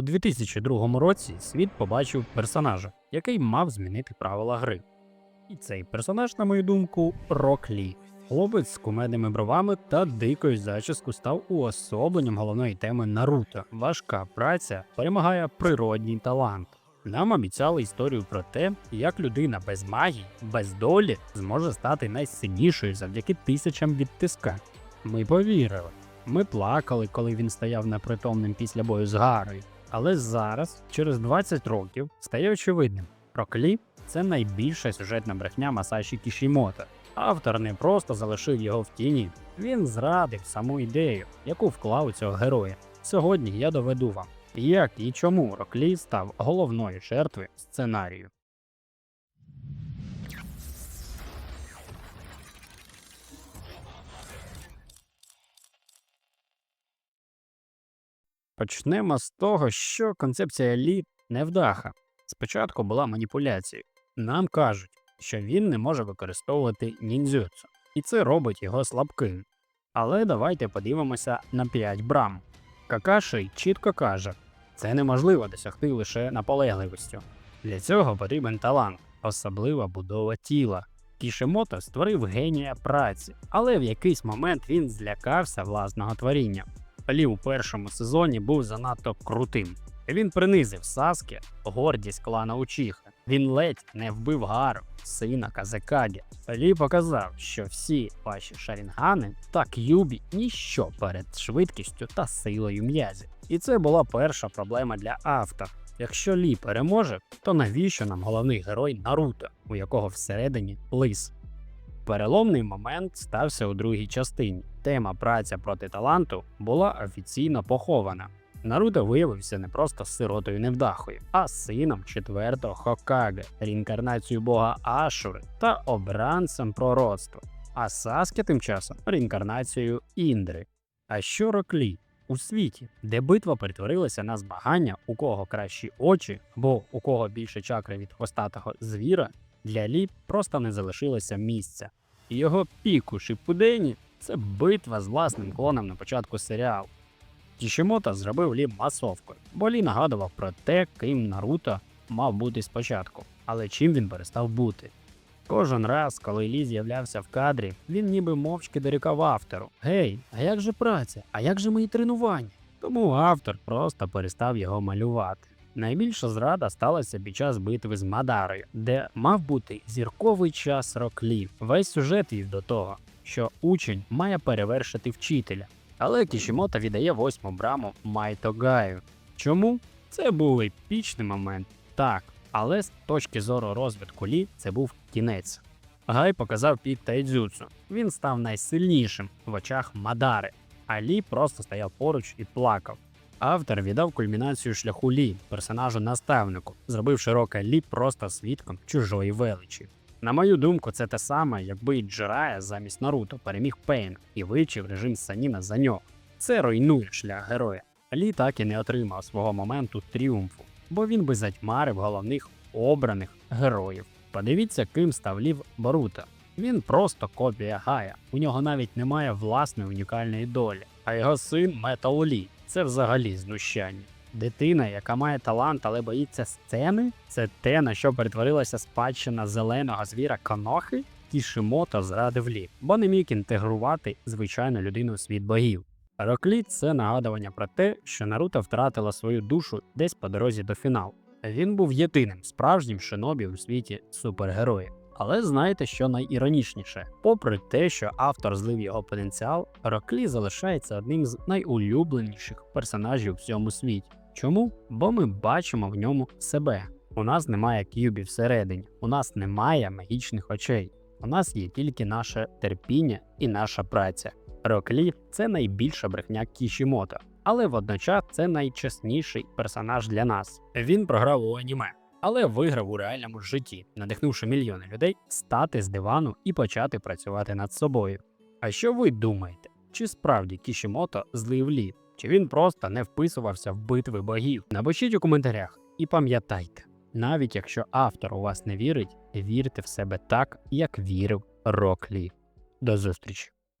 У 2002 році світ побачив персонажа, який мав змінити правила гри. І цей персонаж, на мою думку, Рок Лі. Хлопець з кумедними бровами та дикою зачіску став уособленням головної теми Наруто. Важка праця перемагає природній талант. Нам обіцяли історію про те, як людина без магії, без долі зможе стати найсильнішою завдяки тисячам відтискань. Ми повірили. Ми плакали, коли він стояв непритомним після бою з Гарою. Але зараз, через 20 років, стає очевидним: Роклі це найбільша сюжетна брехня Масаші Кішімота. Автор не просто залишив його в тіні, він зрадив саму ідею, яку вклав у цього героя. Сьогодні я доведу вам, як і чому Роклі став головною жертвою сценарію. Почнемо з того, що концепція Лі невдаха. Спочатку була маніпуляцією. Нам кажуть, що він не може використовувати ніндзюцу, і це робить його слабким. Але давайте подивимося на 5 брам. Какаши чітко каже, це неможливо досягти лише наполегливістю. Для цього потрібен талант, особлива будова тіла. Кішемото створив генія праці, але в якийсь момент він злякався власного творіння. Лі у першому сезоні був занадто крутим. Він принизив Саске, гордість клана Учіха. Він ледь не вбив Гару, сина Казекагі. Лі показав, що всі ваші шарінгани та к'юбі ніщо перед швидкістю та силою м'язів. І це була перша проблема для автора. Якщо Лі переможе, то навіщо нам головний герой Наруто, у якого всередині лис? Переломний момент стався у другій частині. Тема праця проти таланту була офіційно похована. Наруто виявився не просто сиротою невдахою, а сином четвертого Хокаге, реінкарнацією бога Ашури та обранцем пророцтва. А Саске тим часом реінкарнацією Індри. А що Роклі? У світі, де битва перетворилася на змагання, у кого кращі очі, або у кого більше чакри від хвостатого звіра, для Лі просто не залишилося місця. І його пік у Шипудені це битва з власним клоном на початку серіалу. Кішімота зробив Лі масовкою, бо Лі нагадував про те, ким Наруто мав бути спочатку, але чим він перестав бути. Кожен раз, коли Лі з'являвся в кадрі, він ніби мовчки дорікав автору: Гей, а як же праця? А як же мої тренування? Тому автор просто перестав його малювати. Найбільша зрада сталася під час битви з Мадарою, де мав бути зірковий час Роклі. Весь сюжет вів до того, що учень має перевершити вчителя. Але Кішімото віддає восьму браму Майто Гаю. Чому? Це був епічний момент, так, але з точки зору розвитку Лі це був кінець. Гай показав пік тайдзюцу. Він став найсильнішим в очах Мадари, а Лі просто стояв поруч і плакав. Автор віддав кульмінацію шляху Лі, персонажу наставнику, зробивши рока Лі просто свідком чужої величі. На мою думку, це те саме, якби Джирая замість Наруто переміг Пейн і вивчив режим Саніна за нього. Це руйнує шлях героя. Лі так і не отримав свого моменту тріумфу, бо він би затьмарив головних обраних героїв. Подивіться, ким став Лів Боруто. Він просто копія Гая. У нього навіть немає власної унікальної долі. А його син Метал Лі це взагалі знущання. Дитина, яка має талант, але боїться сцени, це те, на що перетворилася спадщина зеленого звіра Конохи, Кішимото зрадив Лі, бо не міг інтегрувати звичайну людину у світ богів. Роклі це нагадування про те, що Наруто втратила свою душу десь по дорозі до фіналу. Він був єдиним справжнім шинобі у світі супергероїв. Але знаєте, що найіронічніше? Попри те, що автор злив його потенціал, Роклі залишається одним з найулюбленіших персонажів у всьому світі. Чому? Бо ми бачимо в ньому себе. У нас немає к'юбів всередині, у нас немає магічних очей. У нас є тільки наше терпіння і наша праця. Роклі це найбільша брехня Кішімото, але водночас це найчесніший персонаж для нас. Він програв у аніме, але виграв у реальному житті, надихнувши мільйони людей стати з дивану і почати працювати над собою. А що ви думаєте? Чи справді Кішімото злив Лі? Чи він просто не вписувався в битви богів? Напишіть у коментарях і пам'ятайте, навіть якщо автор у вас не вірить, вірте в себе так, як вірив Рок Лі. До зустрічі!